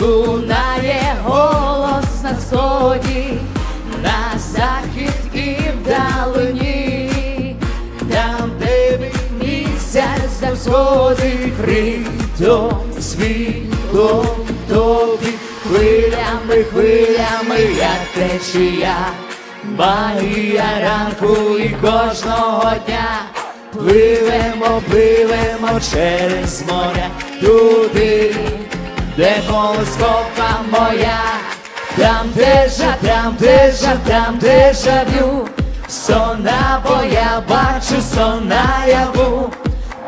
лунає голос на сході, на захід і вдалині, там, де місяць на притом світлом тобі, хвилями, хвилями, як течія, магія ранку і кожного дня. Пливемо, пливемо через моря туди, де колискова моя, там дежа, там дежа, там дежа в'ю, сона я бачу сон наяву,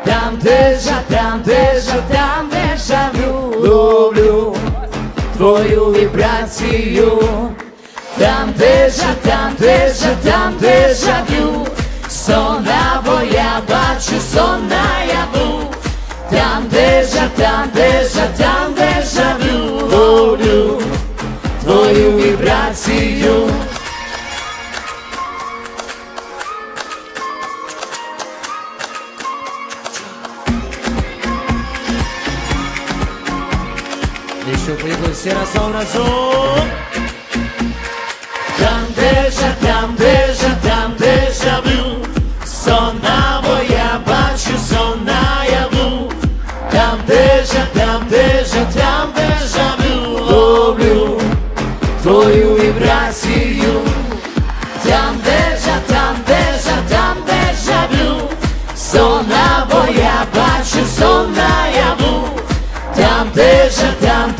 там дежа, там дежа, там дежа в'ю, ловлю твою вібрацію, там дежа, там дежа, там дежа в'ю, сона я бачу сон наяву, там дежа, там дежа, там дежа вібрацію. Еще поехали все разом, разом. Там дежа, там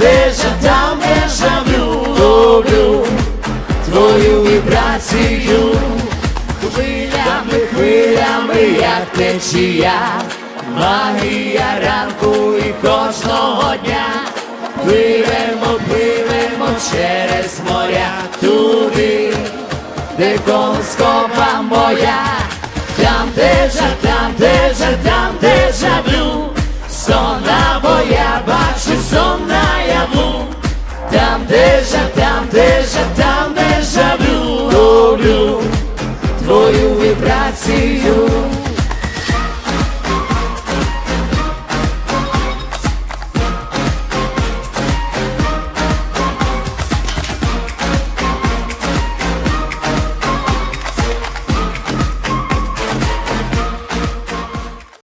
дежа, там дежа, там дежа твою вібрацію, хвилями, хвилями, як течія, магія ранку і кожного дня. Пливемо, пливемо через моря. Туди, де колискова моя, там дежа, там дежа, там дежа. вю, Дежа, там déjà там déjà vu ловлю твою вібрацію.